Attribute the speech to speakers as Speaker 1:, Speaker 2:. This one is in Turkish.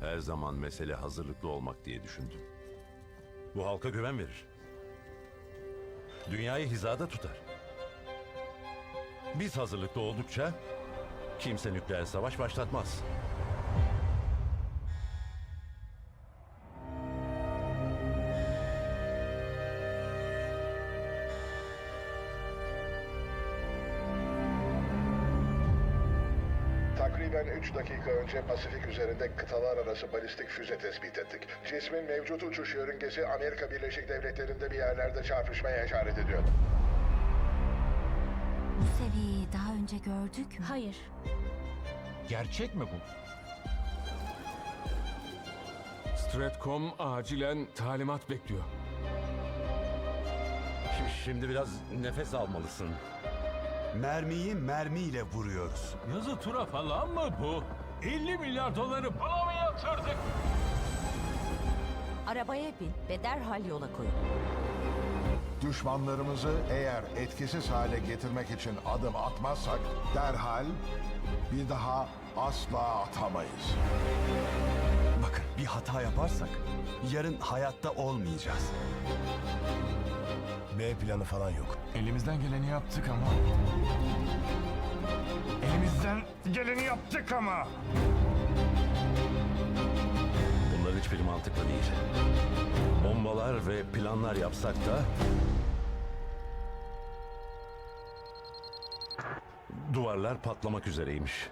Speaker 1: Her zaman mesele hazırlıklı olmak diye düşündüm. Bu halka güven verir. Dünyayı hizada tutar. Biz hazırlıklı oldukça kimse nükleer savaş başlatmaz.
Speaker 2: Takriben 3 dakika önce Pasifik üzerinde kıtalar arası balistik füze tespit ettik. Cismin mevcut uçuş yörüngesi Amerika Birleşik Devletleri'nde bir yerlerde çarpışmaya işaret ediyor.
Speaker 3: Bu seviyeyi daha önce gördük mü?
Speaker 4: Hayır.
Speaker 5: Gerçek mi bu?
Speaker 6: Stratcom acilen talimat bekliyor.
Speaker 1: Şi- Şimdi biraz nefes almalısın.
Speaker 7: Mermiyi mermiyle vuruyoruz.
Speaker 5: Yazı tura falan mı bu? 50 milyar doları bana mı yatırdık?
Speaker 4: Arabaya bin ve derhal yola koyun.
Speaker 2: Düşmanlarımızı eğer etkisiz hale getirmek için adım atmazsak derhal bir daha asla atamayız.
Speaker 7: Bakın bir hata yaparsak yarın hayatta olmayacağız.
Speaker 8: B planı falan yok.
Speaker 5: Elimizden geleni yaptık ama. Elimizden geleni yaptık ama.
Speaker 1: Bunlar hiçbiri mantıklı değil. Bombalar ve planlar yapsak da... Duvarlar patlamak üzereymiş.